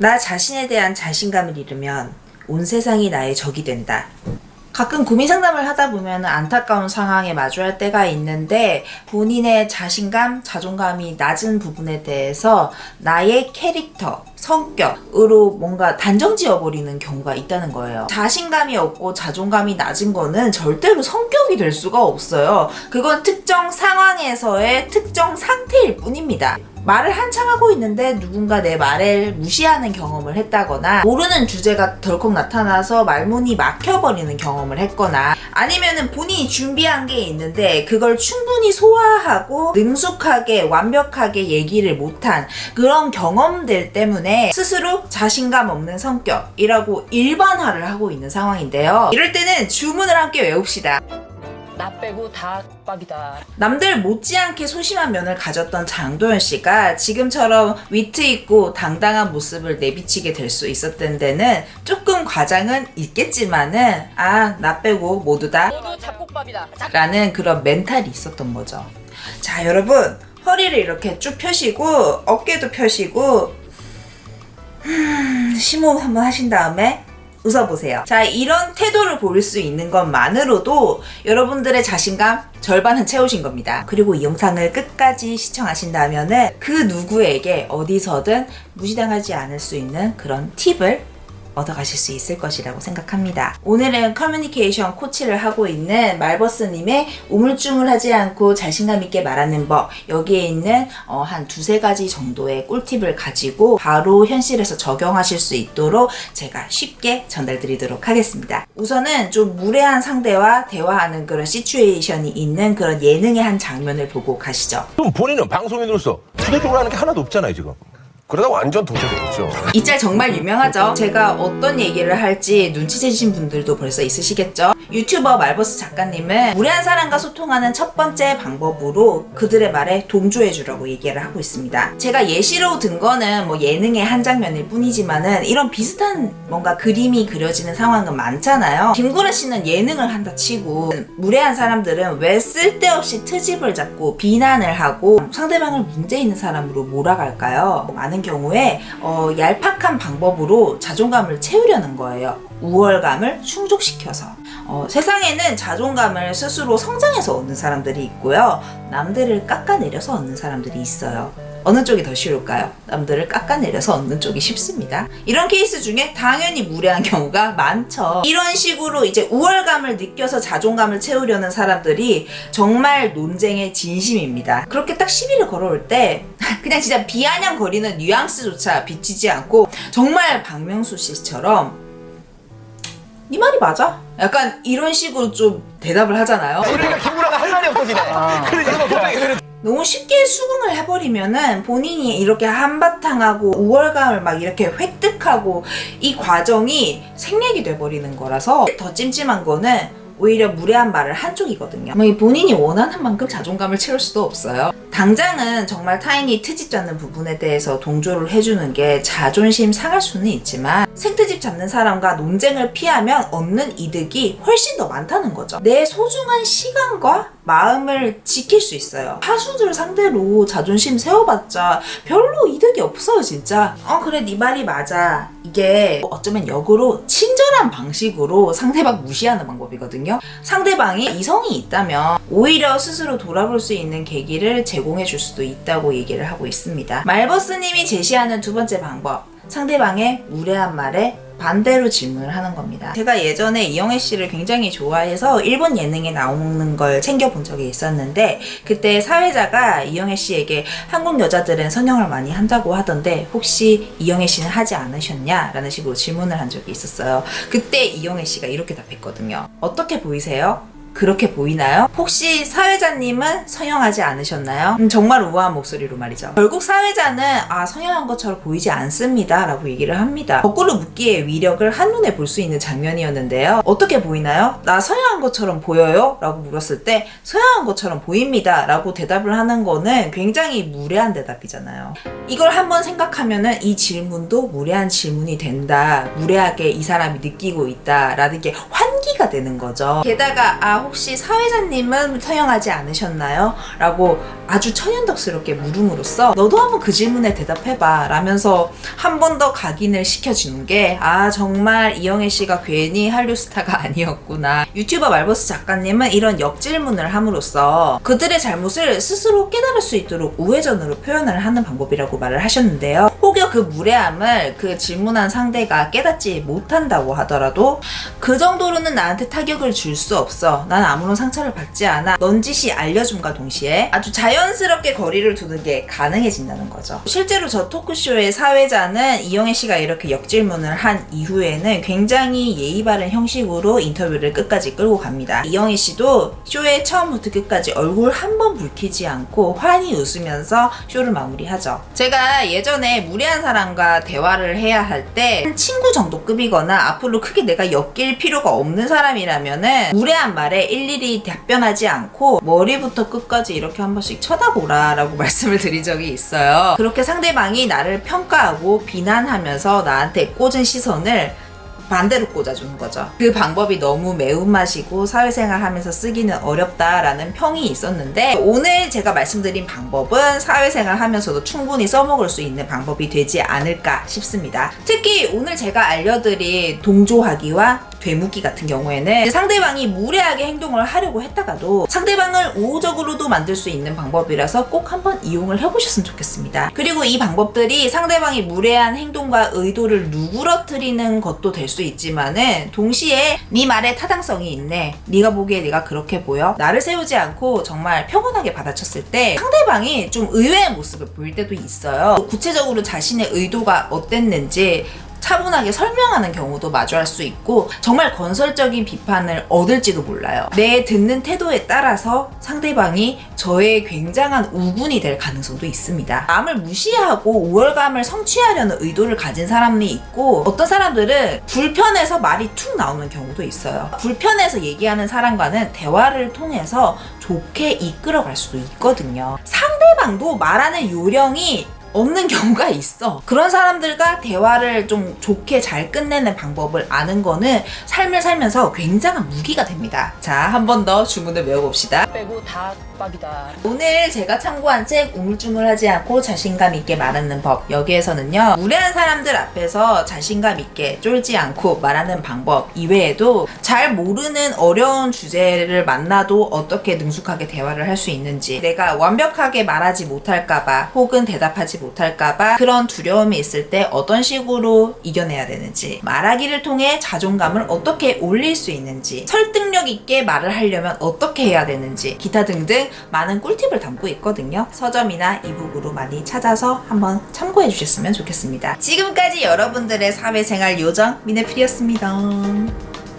나 자신에 대한 자신감을 잃으면 온 세상이 나의 적이 된다. 가끔 고민 상담을 하다 보면 안타까운 상황에 마주할 때가 있는데 본인의 자신감, 자존감이 낮은 부분에 대해서 나의 캐릭터, 성격으로 뭔가 단정 지어버리는 경우가 있다는 거예요. 자신감이 없고 자존감이 낮은 거는 절대로 성격이 될 수가 없어요. 그건 특정 상황에서의 특정 상태일 뿐입니다. 말을 한참 하고 있는데 누군가 내 말을 무시하는 경험을 했다거나 모르는 주제가 덜컥 나타나서 말문이 막혀버리는 경험을 했거나 아니면은 본인이 준비한 게 있는데 그걸 충분히 소화하고 능숙하게 완벽하게 얘기를 못한 그런 경험들 때문에 스스로 자신감 없는 성격이라고 일반화를 하고 있는 상황인데요. 이럴 때는 주문을 함께 외웁시다. 나 빼고 다 빡이다. 남들 못지않게 소심한 면을 가졌던 장도연 씨가 지금처럼 위트 있고 당당한 모습을 내비치게 될 수 있었던 데는 조금 과장은 있겠지만은 아 나 빼고 모두 다 모두 잡곡밥이다. 라는 그런 멘탈이 있었던 거죠. 자, 여러분. 허리를 이렇게 쭉 펴시고, 어깨도 펴시고, 음, 심호흡 한번 하신 다음에 웃어보세요. 자, 이런 태도를 보일 수 있는 것만으로도 여러분들의 자신감 절반은 채우신 겁니다. 그리고 이 영상을 끝까지 시청하신다면은 그 누구에게 어디서든 무시당하지 않을 수 있는 그런 팁을 얻어가실 수 있을 것이라고 생각합니다. 오늘은 커뮤니케이션 코치를 하고 있는 말버스님의 우물쭈물하지 않고 자신감 있게 말하는 법 여기에 있는 어, 한 두세 가지 정도의 꿀팁을 가지고 바로 현실에서 적용하실 수 있도록 제가 쉽게 전달드리도록 하겠습니다. 우선은 좀 무례한 상대와 대화하는 그런 시츄에이션이 있는 그런 예능의 한 장면을 보고 가시죠. 그럼 본인은 방송인으로서 주도적으로 하는 게 하나도 없잖아요 지금. 그러다 완전 도태되겠죠. 이 짤 정말 유명하죠? 제가 어떤 얘기를 할지 눈치채신 분들도 벌써 있으시겠죠? 유튜버 말버스 작가님은 무례한 사람과 소통하는 첫 번째 방법으로 그들의 말에 동조해주라고 얘기를 하고 있습니다. 제가 예시로 든 거는 뭐 예능의 한 장면일 뿐이지만은 이런 비슷한 뭔가 그림이 그려지는 상황은 많잖아요. 김구라 씨는 예능을 한다 치고 무례한 사람들은 왜 쓸데없이 트집을 잡고 비난을 하고 상대방을 문제 있는 사람으로 몰아갈까요? 많은 경우에 어, 얄팍한 방법으로 자존감을 채우려는 거예요. 우월감을 충족시켜서. 어, 세상에는 자존감을 스스로 성장해서 얻는 사람들이 있고요. 남들을 깎아내려서 얻는 사람들이 있어요. 어느 쪽이 더 쉬울까요? 남들을 깎아내려서 얻는 쪽이 쉽습니다. 이런 케이스 중에 당연히 무례한 경우가 많죠. 이런 식으로 이제 우월감을 느껴서 자존감을 채우려는 사람들이 정말 논쟁의 진심입니다. 그렇게 딱 시비를 걸어올 때 그냥 진짜 비아냥거리는 뉘앙스조차 비치지 않고 정말 박명수 씨처럼 네 말이 맞아? 약간 이런 식으로 좀 대답을 하잖아요. 그러니까 김구라가 할 말이 없어지네. 그러니까 갑자기 그래. 너무 쉽게 수긍을 해버리면은 본인이 이렇게 한바탕하고 우월감을 막 이렇게 획득하고 이 과정이 생략이 돼버리는 거라서 더 찜찜한 거는 오히려 무례한 말을 한 쪽이거든요. 뭐이 본인이 원하는 만큼 자존감을 채울 수도 없어요. 당장은 정말 타인이 트집 잡는 부분에 대해서 동조를 해주는 게 자존심 상할 수는 있지만 생트집 잡는 사람과 논쟁을 피하면 얻는 이득이 훨씬 더 많다는 거죠. 내 소중한 시간과 마음을 지킬 수 있어요. 하수들 상대로 자존심 세워봤자 별로 이득이 없어요, 진짜. 어, 그래, 네 말이 맞아. 이게 어쩌면 역으로 친 절한 방식으로 상대방 무시하는 방법이거든요. 상대방이 이성이 있다면 오히려 스스로 돌아볼 수 있는 계기를 제공해 줄 수도 있다고 얘기를 하고 있습니다. 말버스님이 제시하는 두 번째 방법. 상대방의 무례한 말에 반대로 질문을 하는 겁니다. 제가 예전에 이영애 씨를 굉장히 좋아해서 일본 예능에 나오는 걸 챙겨본 적이 있었는데 그때 사회자가 이영애 씨에게 한국 여자들은 성형을 많이 한다고 하던데 혹시 이영애 씨는 하지 않으셨냐? 라는 식으로 질문을 한 적이 있었어요. 그때 이영애 씨가 이렇게 답했거든요. 어떻게 보이세요? 그렇게 보이나요? 혹시 사회자님은 성형하지 않으셨나요? 음, 정말 우아한 목소리로 말이죠. 결국 사회자는 아 성형한 것처럼 보이지 않습니다 라고 얘기를 합니다. 거꾸로 묻기의 위력을 한눈에 볼 수 있는 장면이었는데요. 어떻게 보이나요? 나 성형한 것처럼 보여요? 라고 물었을 때 성형한 것처럼 보입니다 라고 대답을 하는 거는 굉장히 무례한 대답이잖아요. 이걸 한번 생각하면은 이 질문도 무례한 질문이 된다. 무례하게 이 사람이 느끼고 있다. 라는 게환 기가 되는 거죠. 게다가 아 혹시 사회자님은 성형하지 않으셨나요? 라고 아주 천연덕스럽게 물음으로써 너도 한번 그 질문에 대답해봐 라면서 한 번 더 각인을 시켜주는 게 아 정말 이영애 씨가 괜히 한류 스타가 아니었구나 유튜버 말버스 작가님은 이런 역질문을 함으로써 그들의 잘못을 스스로 깨달을 수 있도록 우회전으로 표현을 하는 방법이라고 말을 하셨는데요 혹여 그 무례함을 그 질문한 상대가 깨닫지 못한다고 하더라도 그 정도로는 나한테 타격을 줄 수 없어. 난 아무런 상처를 받지 않아. 넌지시 알려줌과 동시에 아주 자연 스럽게 거리를 두는 게 가능해진다는 거죠. 실제로 저 토크쇼의 사회자는 이영애 씨가 이렇게 역질문을 한 이후에는 굉장히 예의 바른 형식으로 인터뷰를 끝까지 끌고 갑니다. 이영애 씨도 쇼의 처음부터 끝까지 얼굴 한 번 붉히지 않고 환히 웃으면서 쇼를 마무리하죠. 제가 예전에 무례한 사람과 대화를 해야 할 때 친구 정도 급이거나 앞으로 크게 내가 엮일 필요가 없는 사람이라면은 무례한 말에 일일이 답변하지 않고 머리부터 끝까지 이렇게 한 번씩 쳐다보라 라고 말씀을 드린 적이 있어요. 그렇게 상대방이 나를 평가하고 비난하면서 나한테 꽂은 시선을 반대로 꽂아주는 거죠. 그 방법이 너무 매운맛이고 사회생활 하면서 쓰기는 어렵다라는 평이 있었는데 오늘 제가 말씀드린 방법은 사회생활 하면서도 충분히 써먹을 수 있는 방법이 되지 않을까 싶습니다. 특히 오늘 제가 알려드린 동조하기와 되묻기 같은 경우에는 상대방이 무례하게 행동을 하려고 했다가도 상대방을 우호적으로도 만들 수 있는 방법이라서 꼭 한번 이용을 해보셨으면 좋겠습니다. 그리고 이 방법들이 상대방이 무례한 행동과 의도를 누그러뜨리는 것도 될 수 있지만은 동시에 네 말에 타당성이 있네. 네가 보기에 네가 그렇게 보여. 나를 세우지 않고 정말 평온하게 받아쳤을 때 상대방이 좀 의외의 모습을 보일 때도 있어요. 구체적으로 자신의 의도가 어땠는지 차분하게 설명하는 경우도 마주할 수 있고 정말 건설적인 비판을 얻을지도 몰라요. 내 듣는 태도에 따라서 상대방이 저의 굉장한 우군이 될 가능성도 있습니다. 남을 무시하고 우월감을 성취하려는 의도를 가진 사람이 있고 어떤 사람들은 불편해서 말이 툭 나오는 경우도 있어요. 불편해서 얘기하는 사람과는 대화를 통해서 좋게 이끌어갈 수도 있거든요. 상대방도 말하는 요령이 없는 경우가 있어. 그런 사람들과 대화를 좀 좋게 잘 끝내는 방법을 아는 거는 삶을 살면서 굉장한 무기가 됩니다. 자, 한 번 더 주문을 외워봅시다. 빼고 다 빡이다. 오늘 제가 참고한 책 우물쭈물하지 않고 자신감 있게 말하는 법 여기에서는요 무례한 사람들 앞에서 자신감 있게 쫄지 않고 말하는 방법 이외에도 잘 모르는 어려운 주제를 만나도 어떻게 능숙하게 대화를 할 수 있는지 내가 완벽하게 말하지 못할까봐 혹은 대답하지 못할까봐 그런 두려움이 있을 때 어떤 식으로 이겨내야 되는지 말하기를 통해 자존감을 어떻게 올릴 수 있는지 설득력 있게 말을 하려면 어떻게 해야 되는지 기타 등등 많은 꿀팁을 담고 있거든요. 서점이나 이북으로 많이 찾아서 한번 참고해 주셨으면 좋겠습니다. 지금까지 여러분들의 사회생활 요정 미네필이었습니다.